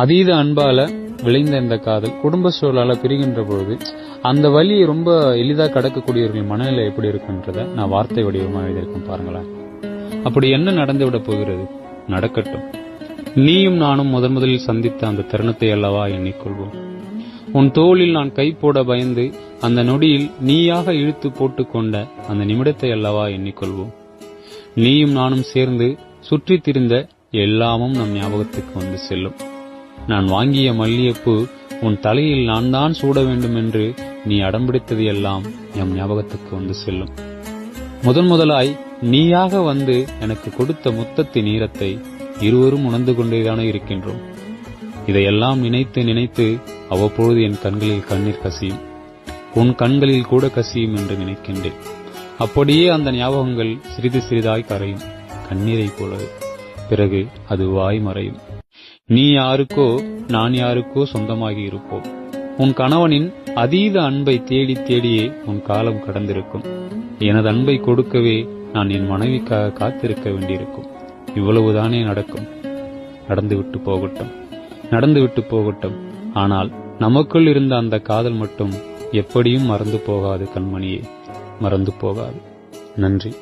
அதீத அன்பால விளைந்த இந்த காதல் குடும்ப சூழலால பிரிகின்ற பொழுது அந்த வழியை ரொம்ப எளிதா கடக்கக்கூடியவர்கள் மனநிலை எப்படி இருக்குன்றத நான் வார்த்தை வடிவமா எழுதியிருக்கேன் பாருங்களேன். அப்படி என்ன நடந்து விட போகிறது? நடக்கட்டும். நீயும் நானும் முதன் முதலில் சந்தித்த அந்த தருணத்தை அல்லவா எண்ணிக்கொள்வோம். உன் தோளில் நான் கை போட பயந்து அந்த நொடியில் நீயாக இழுத்து போட்டுக்கொண்ட அந்த நிமிடத்தை அல்லவா எண்ணிக்கொள்வோம். நீயும் நானும் சேர்ந்து சுற்றித் திரிந்த எல்லாமும் நம் ஞாபகத்துக்கு வந்து செல்லும். நான் வாங்கிய மல்லிகைப்பூ உன் தலையில் நான் தான் சூட வேண்டும் என்று நீ அடம்பிடித்தது எல்லாம் எம் ஞாபகத்துக்கு வந்து செல்லும். முதன் முதலாய் நீயாக வந்து எனக்கு கொடுத்த முத்தத்தின் ஈரத்தை இருவரும் உணர்ந்து கொண்டேதானே இருக்கின்றோம். இதையெல்லாம் நினைத்து நினைத்து அவ்வப்பொழுது என் கண்களில் கண்ணீர் கசியும். உன் கண்களில் கூட கசியும் என்று நினைக்கின்றேன். அப்படியே அந்த ஞாபகங்கள் சிறிது சிறிதாய் கரையும். கண்ணீரைப் போலவே. பிறகு அது வாய் மறையும். நீ யாருக்கோ நான் யாருக்கோ சொந்தமாகி இருப்போம். உன் கணவனின் அதீத அன்பை தேடி தேடியே உன் காலம் கடந்திருக்கும். எனது அன்பை கொடுக்கவே நான் என் மனைவிக்காக காத்திருக்க வேண்டியிருக்கும். இவ்வளவுதானே நடக்கும். நடந்துவிட்டு போகட்டும். நடந்துவிட்டு போகட்டும். ஆனால் நமக்குள் இருந்த அந்த காதல் மட்டும் எப்படியும் மறந்து போகாது கண்மணியே. மறந்து போகாது. நன்றி.